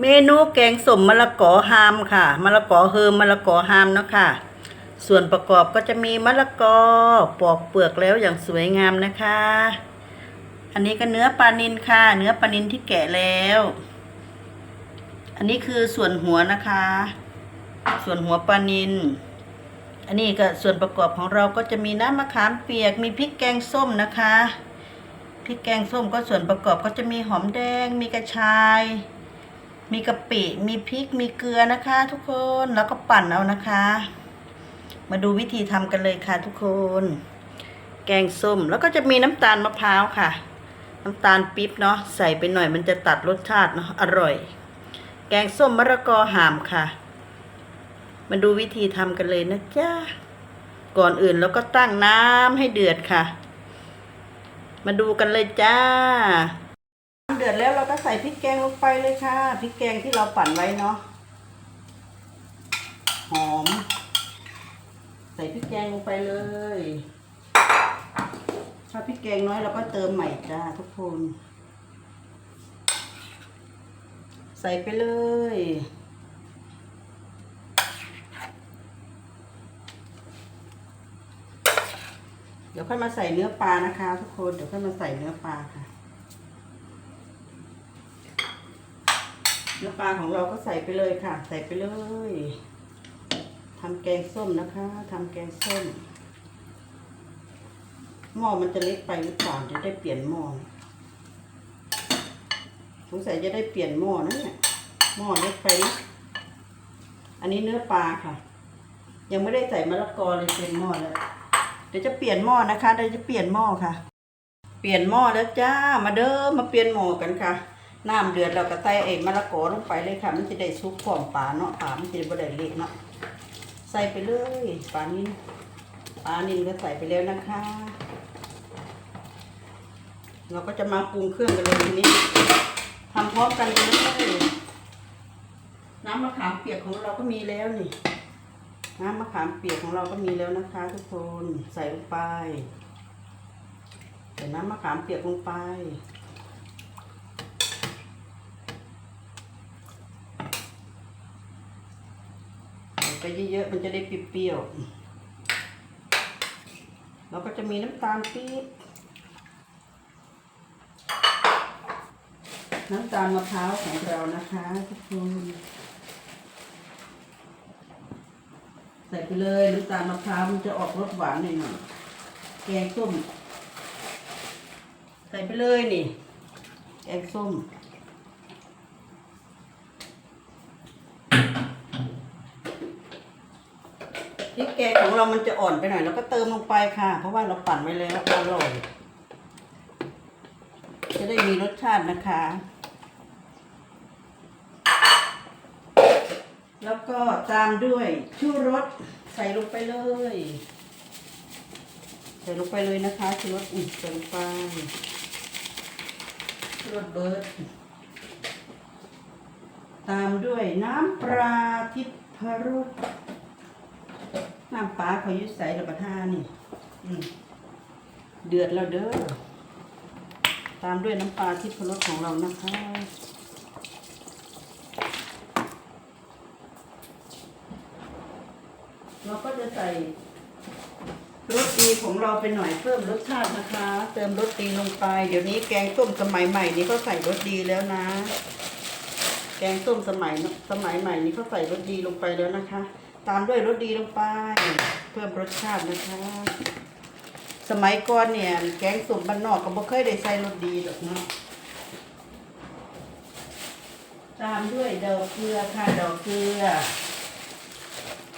เมนูแกงส้มมะละกอฮามค่ะมะละกอเฮิมมะละกอฮามเนาะค่ะ ส่วนประกอบก็จะมีมะละกอปอกเปลือกแล้วอย่างสวยงามนะคะ อันนี้ก็เนื้อปลานิลค่ะ เนื้อปลานิลที่แกะแล้ว อันนี้คือส่วนหัวนะคะ ส่วนหัวปลานิลอันนี้ก็ส่วนประกอบของเราก็จะมีน้ำมะขามเปียกมีพริกแกงส้มนะคะพริกแกงส้มก็ส่วนประกอบก็จะมีหอมแดงมีกระชาย มีกะปิมีพริกมีเกลือนะคะ ทุกคนแล้วก็ปั่นเอานะคะ มาดูวิธีทำกันเลยค่ะ ทุกคน แกงส้มแล้วก็จะมีน้ำตาลมะพร้าวค่ะ น้ำตาลปี๊บเนาะใส่ไปหน่อยมันจะตัดรสชาติเนาะอร่อย แกงส้มมะละกอห่ามค่ะ มาดูวิธีทำกันเลยนะจ๊ะก่อนอื่นเราก็ตั้งน้ำให้เดือดค่ะ มาดูกันเลยจ้า เดือดแล้วเราก็ใส่พริกแกงลงไปเลยค่ะพริกแกงที่เราปั่นไว้เนาะหอม ใส่พริกแกงลงไปเลย ถ้าพริกแกงน้อยเราก็เติมใหม่จ้าทุกคน ใส่ไปเลยเดี๋ยวค่อยมาใส่เนื้อปลานะคะ ทุกคน เดี๋ยวค่อยมาใส่เนื้อปลาค่ะ เนื้อปลาของเราก็ใส่ไปเลยค่ะ ใส่ไปเลยทำแกงส้มนะคะทำแกงส้ม หม้อมันจะเล็กไปหรือเปล่าจะได้เปลี่ยนหม้อสงสัยจะได้เปลี่ยนหม้อนะเนี่ยหม้อเล็กไปนะอันนี้เนื้อปลาค่ะ ยังไม่ได้ใส่มะละกอเลยเป็นหม้อแล้วเดี๋ยวจะเปลี่ยนหม้อนะคะเดี๋ยวจะเปลี่ยนหม้อค่ะ เปลี่ยนหม้อแล้วจ้ามาเด้อมาเปลี่ยนหม้อกันค่ะ น้ำเดือดเราก็ใส่ไอ้มะละกอลงไปเลยค่ะ มันจะได้ซุปพร้อมปลาเนาะปลามันจะได้บ่ได้เละเนาะใส่ไปเลยปลานิลปลานิลก็ใส่ไปแล้วนะคะ เราก็จะมาปรุงเครื่องกันเลยทีนี้ทำพร้อมกันเลยน้ำมะขามเปียกของเราก็มีแล้วนี่น้ำมะขามเปียกของเราก็มีแล้วนะคะ ทุกคนใส่ลงไปใส่น้ำมะขามเปียกลงไป ไปเยอะๆมันจะได้เปรี้ยวๆเราก็จะมีน้ำตาลปี๊บน้ำตาลมะพร้าวของเรานะคะทุกคนใส่ไปเลยน้ำตาลมะพร้าวมันจะออกรสหวานหน่อยๆแกงส้ม ใส่ไปเลยนี่แกงส้ม พริกแกงของเรามันจะอ่อนไปหน่อยแล้วก็เติมลงไปค่ะ เพราะว่าเราปั่นไว้แล้วอร่อย จะได้มีรสชาตินะคะ แล้วก็ตามด้วยชูรสใส่ลงไปเลย ใส่ลงไปเลยนะคะชูรสอุ่นใส่ลงไปชูรสเบิร์ดตามด้วยน้ำปลาทิพรุ น้ำปลาเขาอยุใส่ระบะทานี่ อืมเดือดแล้วเด้อ ตามด้วยน้ำปลาทิพรสของเรานะคะ เราก็จะใส่รสดีของเราไปหน่อยเพิ่มรสชาตินะคะ เติมรสดีลงไป เดี๋ยวนี้แกงส้มสมัยใหม่นี้เขาใส่รสดีแล้วนะ แกงส้มสมัยสมัยใหม่นี้เขาใส่รสดีลงไปแล้วนะคะ ตามด้วยรสดีลงไป เพิ่มรสชาตินะคะ สมัยก่อนเนี่ย แกงส้มบ้านนอกก็บ่เคยได้ใส่รสดีหรอกเนาะตามด้วยดอกเกลือค่ะดอกเกลือ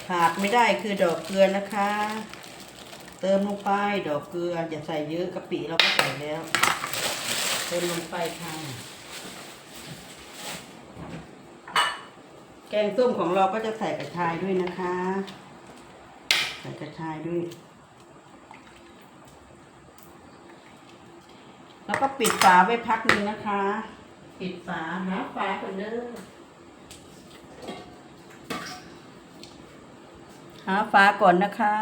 ขาดไม่ได้คือดอกเกลือนะคะ เติมลงไปดอกเกลืออย่าใส่เยอะกะปิเราก็ใส่แล้ว เติมลงไปค่ะ แกงส้มของเราก็จะใส่กระชายด้วยนะคะ ใส่กระชายด้วย แล้วก็ปิดฝาไว้พักหนึ่งนะคะ ปิดฝาหาฝาก่อนเด้อหาฝาก่อนนะคะ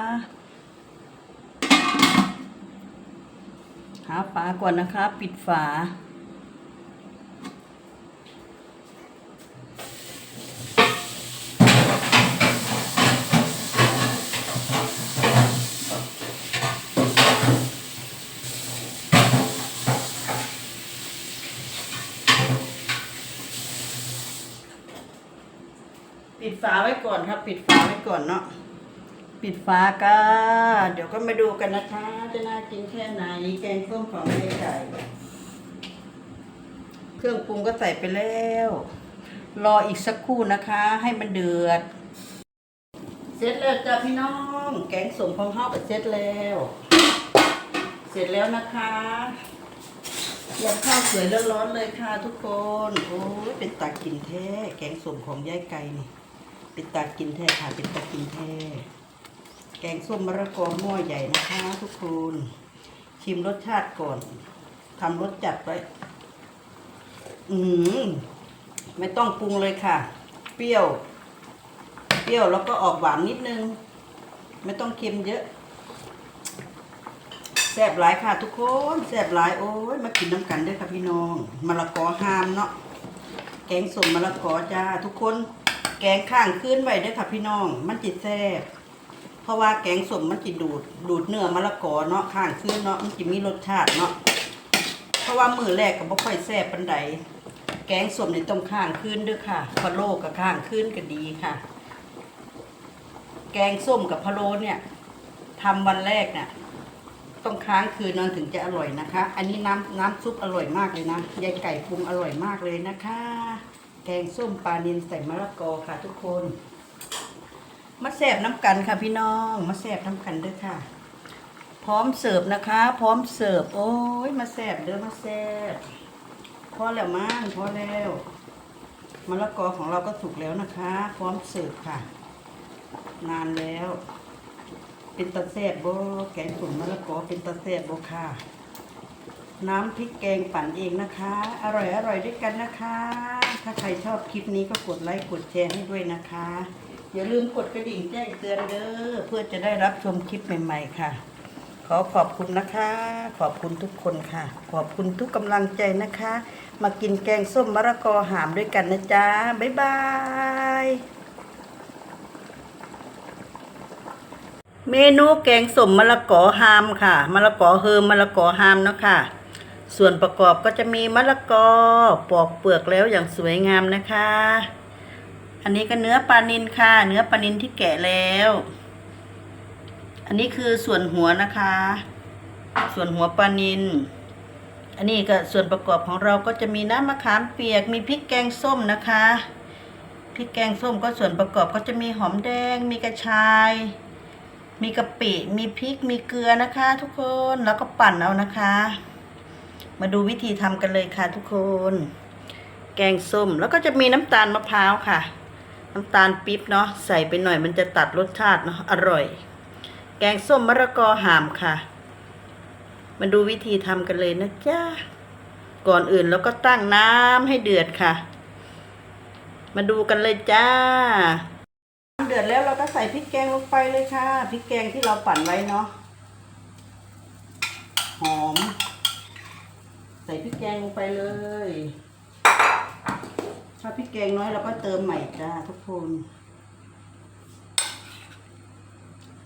หาฝาก่อนนะคะ ปิดฝา ปิดฝาไว้ก่อนครับ ปิดฝาไว้ก่อนเนาะปิดฝาก็เดี๋ยวก็มาดูกันนะคะ จะน่ากินแค่ไหนแกงส้มของแม่ไก่เครื่องปรุงก็ใส่ไปแล้ว รออีกสักครู่นะคะ ให้มันเดือด เสร็จแล้วจ้ะพี่น้อง แกงส้มของเฮาก็เสร็จแล้ว เสร็จแล้วนะคะเตรียมข้าวสวยร้อนๆเลยค่ะทุกคน โอ้ยเป็นตากินแท้ แกงส้มของยายไก่นี่ เป็นตากินแท้ค่ะเป็นตากินแท้ แกงส้มมะระกอหม้อใหญ่นะคะทุกคนชิมรสชาติก่อนทำรสจัดไว้ อืมไม่ต้องปรุงเลยค่ะ เปรี้ยว เปรี้ยวแล้วก็ออกหวานนิดนึง ไม่ต้องเค็มเยอะแซ่บหลายค่ะทุกคนแซ่บหลายโอ้ยมากินน้ำกันด้วยค่ะพี่น้องมะละกอหามเนาะแกงส้มมะละกอจ้าทุกคน แกงข้างขึ้นไว้ด้วยค่ะพี่น้อง มันจิตแซ่บเพราะว่าแกงส้มมันจิดูด ดูดเนื้อมะละกอเนาะข้างขึ้นเนาะมันจิมีรสชาติเนาะเพราะว่ามือแรกก็บ่ค่อยแซ่บปันใดแกงส้มนี่ต้องข้างขึ้นด้วยค่ะพะโล้กับข้างขึ้นก็ดีค่ะ แกงส้มกับพะโล้เนี่ยทำวันแรกเนี่ยต้องค้างคืนนอนถึงจะอร่อยนะคะ อันนี้น้ำน้ำซุปอร่อยมากเลยนะ ยายไก่ปรุงอร่อยมากเลยนะคะ แกงส้มปลานิลใส่มะละกอค่ะทุกคน มาแสบน้ำกันค่ะพี่น้อง มาแสบน้ำกันด้อค่ะ พร้อมเสิร์ฟนะคะ พร้อมเสิร์ฟ โอ้ยมาแสบเด้อมาแสบพอแล้วมั้งพอแล้วมะละกอของเราก็สุกแล้วนะคะ พร้อมเสิร์ฟค่ะ นานแล้ว เป็นตะแซบโบแกงสุ่มมะละกอเป็นตะแซบโบค่ะ น้ำพริกแกงปั่นเองนะคะ อร่อยอร่อยด้วยกันนะคะ ถ้าใครชอบคลิปนี้ก็กดไลค์กดแชร์ให้ด้วยนะคะ อย่าลืมกดกระดิ่งแจ้งเตือนเด้อเพื่อจะได้รับชมคลิปใหม่ ๆ ค่ะ ขอขอบคุณนะคะ ขอบคุณทุกคนค่ะ ขอบคุณทุกกำลังใจนะคะ มากินแกงส้มมะละกอหามด้วยกันนะจ๊ะบ๊ายบายเมนูแกงส้มมะละกอฮามค่ะมะละกอเฮิมมะละกอฮามเนาะค่ะ ส่วนประกอบก็จะมีมะละกอปอกเปลือกแล้วอย่างสวยงามนะคะ อันนี้ก็เนื้อปลานินค่ะ เนื้อปลานินที่แกะแล้ว อันนี้คือส่วนหัวนะคะ ส่วนหัวปลานิน อันนี้ก็ส่วนประกอบของเราก็จะมีน้ำมะขามเปียก มีพริกแกงส้มนะคะ พริกแกงส้มก็ส่วนประกอบก็จะมีหอมแดง มีกระชาย มีกะปิ มีพริก มีเกลือนะคะ ทุกคน แล้วก็ปั่นเอานะคะ มาดูวิธีทำกันเลยค่ะทุกคน แกงส้มแล้วก็จะมีน้ำตาลมะพร้าวค่ะ น้ำตาลปี๊บเนาะใส่ไปหน่อยมันจะตัดรสชาติเนาะอร่อย แกงส้มมะละกอหามค่ะ มาดูวิธีทำกันเลยนะจ๊ะก่อนอื่นเราก็ตั้งน้ำให้เดือดค่ะ มาดูกันเลยจ้าเดือดแล้วเราก็ใส่พริกแกงลงไปเลยค่ะพริกแกงที่เราปั่นไว้เนาะหอม ใส่พริกแกงลงไปเลย ถ้าพริกแกงน้อยเราก็เติมใหม่จ้าทุกคน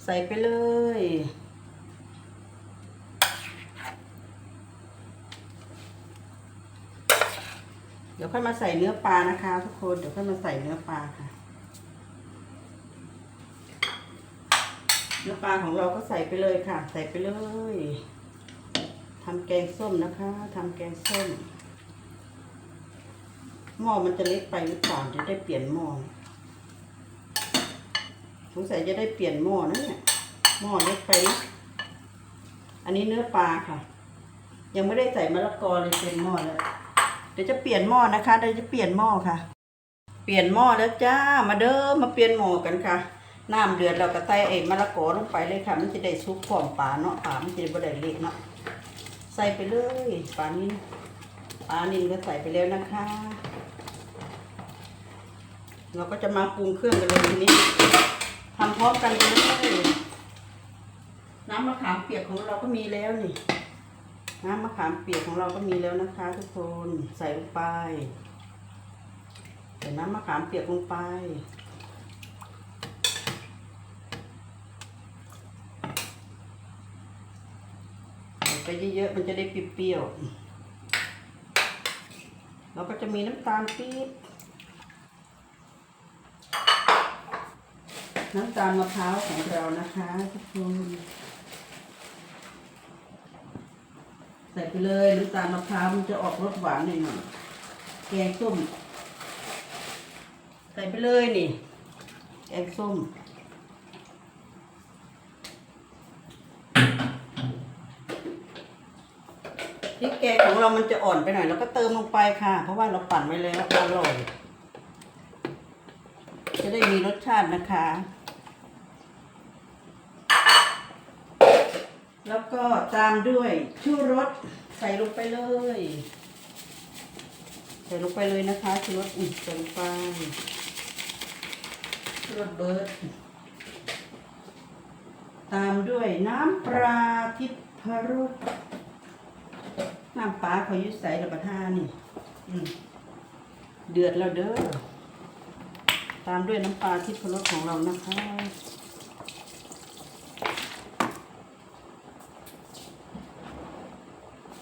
ใส่ไปเลย เดี๋ยวค่อยมาใส่เนื้อปลานะคะ ทุกคน เดี๋ยวค่อยมาใส่เนื้อปลาค่ะเนื้อปลาของเราก็ใส่ไปเลยค่ะ ใส่ไปเลย ทำแกงส้มนะคะทำแกงส้ม หม้อมันจะเล็กไปหรือเปล่าจะได้เปลี่ยนหม้อสงสัยจะได้เปลี่ยนหม้อนะเนี่ยหม้อเล็กไปนะอันนี้เนื้อปลาค่ะ ยังไม่ได้ใส่มะละกอเลยเต็มหม้อแล้วเดี๋ยวจะเปลี่ยนหม้อนะคะเดี๋ยวจะเปลี่ยนหม้อค่ะ เปลี่ยนหม้อแล้วจ้ามาเด้อมาเปลี่ยนหม้อกันค่ะน้ำเดือดเราก็ใส่ไอ้มะละกอลงไปเลยค่ะ มันจะได้ซุปพร้อมปลาเนาะปลามันจะได้บ่ได้เละเนาะ ใส่ไปเลยปลานินปลานินก็ใส่ไปแล้วนะคะ เราก็จะมาปรุงเครื่องกันเลยทีนี้ทำพร้อมกันเลยน้ำมะขามเปียกของเราก็มีแล้วนี่ น้ำมะขามเปียกของเราก็มีแล้วนะคะ ทุกคนใส่ลงไปใส่น้ำมะขามเปียกลงไป ไปเยอะๆ มันจะได้เปรี้ยวๆเราก็จะมีน้ำตาลปี๊บน้ำตาลมะพร้าวของเรานะคะทุกคนใส่ไปเลยน้ำตาลมะพร้าวมันจะออกรสหวานหน่อยๆแกงส้ม ใส่ไปเลยนี่แกงส้ม พริกแกงของเรามันจะอ่อนไปหน่อยแล้วก็เติมลงไปค่ะ เพราะว่าเราปั่นไว้แล้วอร่อย จะได้มีรสชาตินะคะ แล้วก็ตามด้วยชูรสใส่ลงไปเลย ใส่ลงไปเลยนะคะชูรสอุ่นใส่ลงไปชูรสเบิร์ดตามด้วยน้ำปลาทิพรส น้ำปลาเขาอยุใส่ระบะทานี่เดือดแล้วเด้อ ตามด้วยน้ำปลาทิพรสของเรานะคะ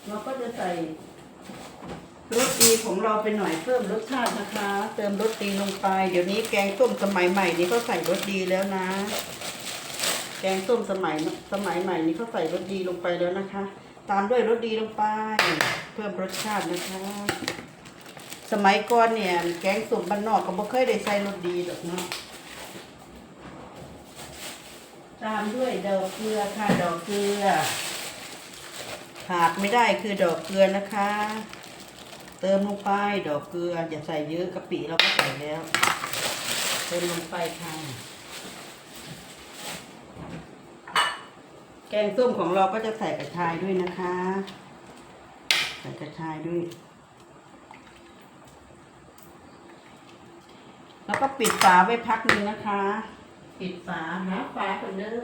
เราก็จะใส่รสดีของเราไปหน่อยเพิ่มรสชาตินะคะ เติมรสดีลงไป เดี๋ยวนี้แกงส้มสมัยใหม่นี้เขาใส่รสดีแล้วนะ แกงส้มสมัยสมัยใหม่นี้เขาใส่รสดีลงไปแล้วนะคะ ตามด้วยรสดีลงไป เพิ่มรสชาตินะคะ สมัยก่อนเนี่ย แกงส้มบ้านนอกก็บ่เคยได้ใส่รสดีหรอกเนาะตามด้วยดอกเกลือค่ะดอกเกลือขาดไม่ได้คือดอกเกลือนะคะ เติมลงไปดอกเกลืออย่าใส่เยอะกะปิเราก็ใส่แล้ว เติมลงไปค่ะ แกงส้มของเราก็จะใส่กระชายด้วยนะคะ ใส่กระชายด้วย แล้วก็ปิดฝาไว้พักหนึ่งนะคะ ปิดฝาหาฝาก่อนเด้อ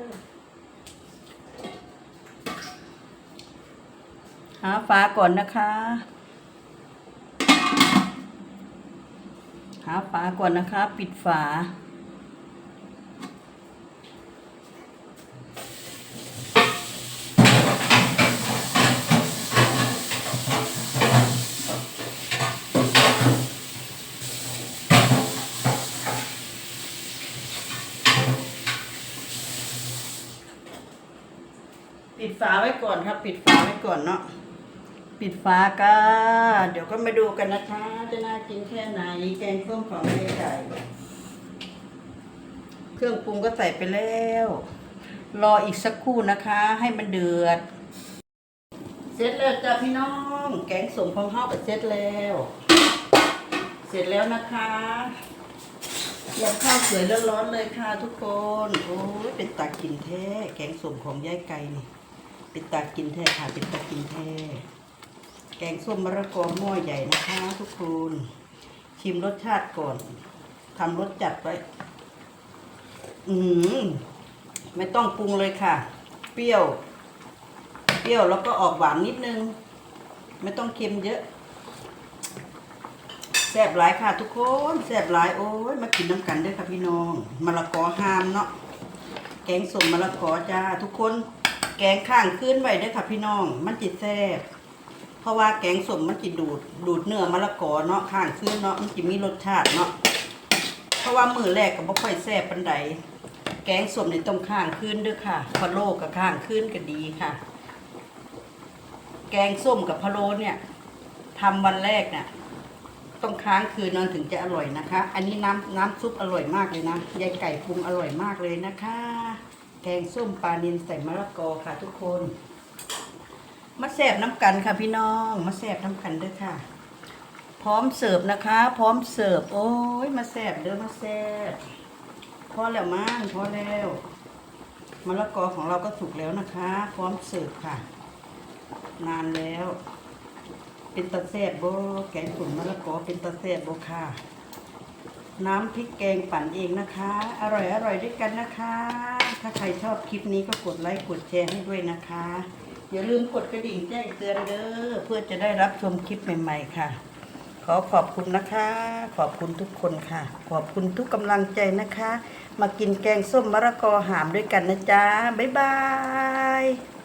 หาฝาก่อนนะคะ หาฝาก่อนนะคะ ปิดฝา ปิดฝาไว้ก่อนครับ ปิดฝาไว้ก่อนเนาะปิดฝาก็เดี๋ยวก็มาดูกันนะคะ จะน่ากินแค่ไหนแกงส้มของแม่ไก่เครื่องปรุงก็ใส่ไปแล้ว รออีกสักครู่นะคะ ให้มันเดือด เสร็จแล้วจ้ะพี่น้อง แกงส้มของเฮาก็เสร็จแล้ว เสร็จแล้วนะคะเตรียมข้าวสวยร้อนๆเลยค่ะทุกคน โอ้ยเป็นตากินแท้ แกงส้มของยายไก่นี่ เป็นตากินแท้ค่ะเป็นตากินแท้แกงส้มมะระกอหม้อใหญ่นะคะทุกคนชิมรสชาติก่อนทำรสจัดไว้ อืมไม่ต้องปรุงเลยค่ะ เปรี้ยว เปรี้ยวแล้วก็ออกหวานนิดนึง ไม่ต้องเค็มเยอะแซ่บหลายค่ะทุกคนแซ่บหลายโอ้ยมากินน้ำกันด้วยค่ะพี่น้องมะละกอห้ามเนาะแกงส้มมะละกอจ้าทุกคน แกงข้างขึ้นไว้ด้วยค่ะพี่น้อง มันจิตแซ่บเพราะว่าแกงส้มมันจะดูดดูดเนื้อมะละกอเนาะข้างขึ้นเนาะมันจะมีรสชาติเนาะเพราะว่ามือแรกก็บ่ค่อยแซ่บปันใดแกงส้มนี่ต้องข้างขึ้นด้วยค่ะพะโล้กับข้างขึ้นก็ดีค่ะ แกงส้มกับพะโล้เนี่ยทำวันแรกเนี่ยต้องค้างคืนนอนถึงจะอร่อยนะคะ อันนี้น้ำน้ำซุปอร่อยมากเลยนะยายไก่ปรุงอร่อยมากเลยนะคะ แกงส้มปลานิลใส่มะละกอค่ะทุกคน มาแสบน้ำกันค่ะพี่น้อง มาแสบน้ำกันด้อค่ะ พร้อมเสิร์ฟนะคะ พร้อมเสิร์ฟ โอ้ยมาแสบเด้อมาแสบพอแล้วมั้งพอแล้วมะละกอของเราก็สุกแล้วนะคะ พร้อมเสิร์ฟค่ะ นานแล้ว เป็นตะแซบโบแกงสุ่มมะละกอเป็นตะแซบโบค่ะ น้ำพริกแกงปั่นเองนะคะ อร่อยอร่อยด้วยกันนะคะ ถ้าใครชอบคลิปนี้ก็กดไลค์กดแชร์ให้ด้วยนะคะ อย่าลืมกดกระดิ่งแจ้งเตือนเด้อเพื่อจะได้รับชมคลิปใหม่ ๆ ค่ะ ขอขอบคุณนะคะ ขอบคุณทุกคนค่ะ ขอบคุณทุกกำลังใจนะคะ มากินแกงส้มมะละกอหามด้วยกันนะจ๊ะบ๊ายบาย